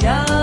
いや。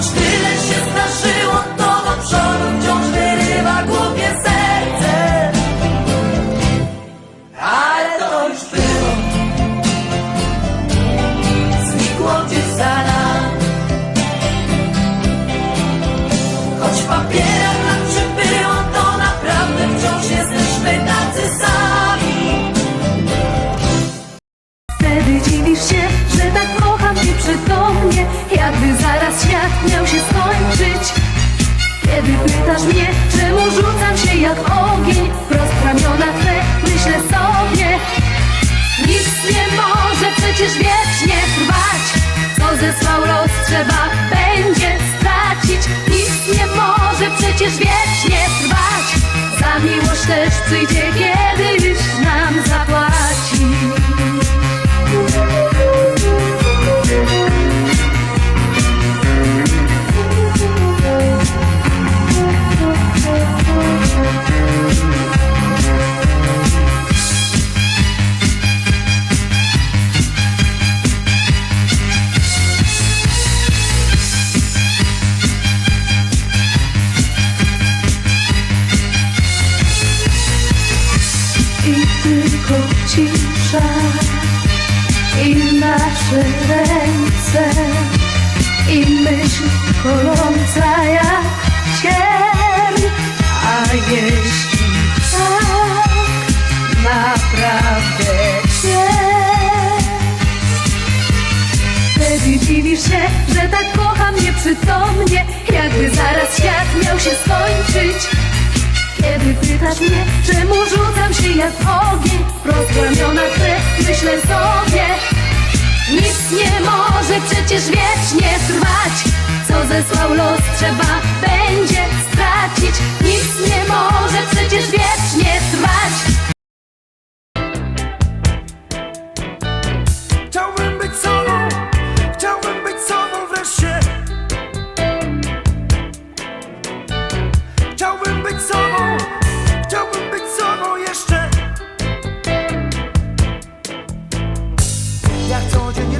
Choć tyle się zdarzyło, to do przodu wciąż wyrywa głupie serce. Ale to już było, znikło gdzieś za nami. Choć w papierach nam przybyło, to naprawdę wciąż jesteśmy tacy sami. Wtedy dziwisz się, że tak kocham cię przytomnie Jakby zaraz świat miał się skończyć. Kiedy pytasz mnie, czemu rzucam się jak ogień Wprost w ramiona twe, myślę sobie. Nic nie może przecież wiecznie trwać. Co zesłał los trzeba tylko cisza I nasze ręce I myśl koląca jak cień. A jeśli tak naprawdę Wtedy dziwisz się, że tak kocham nieprzytomnie Jakby zaraz świat miał się skończyć Mnie, czemu rzucam się jak ogień? Wprost w ramiona twe, myślę sobie. Nic nie może przecież wiecznie trwać. Co zesłał los trzeba będzie stracić. Nic nie może przecież wiecznie Jak co dzień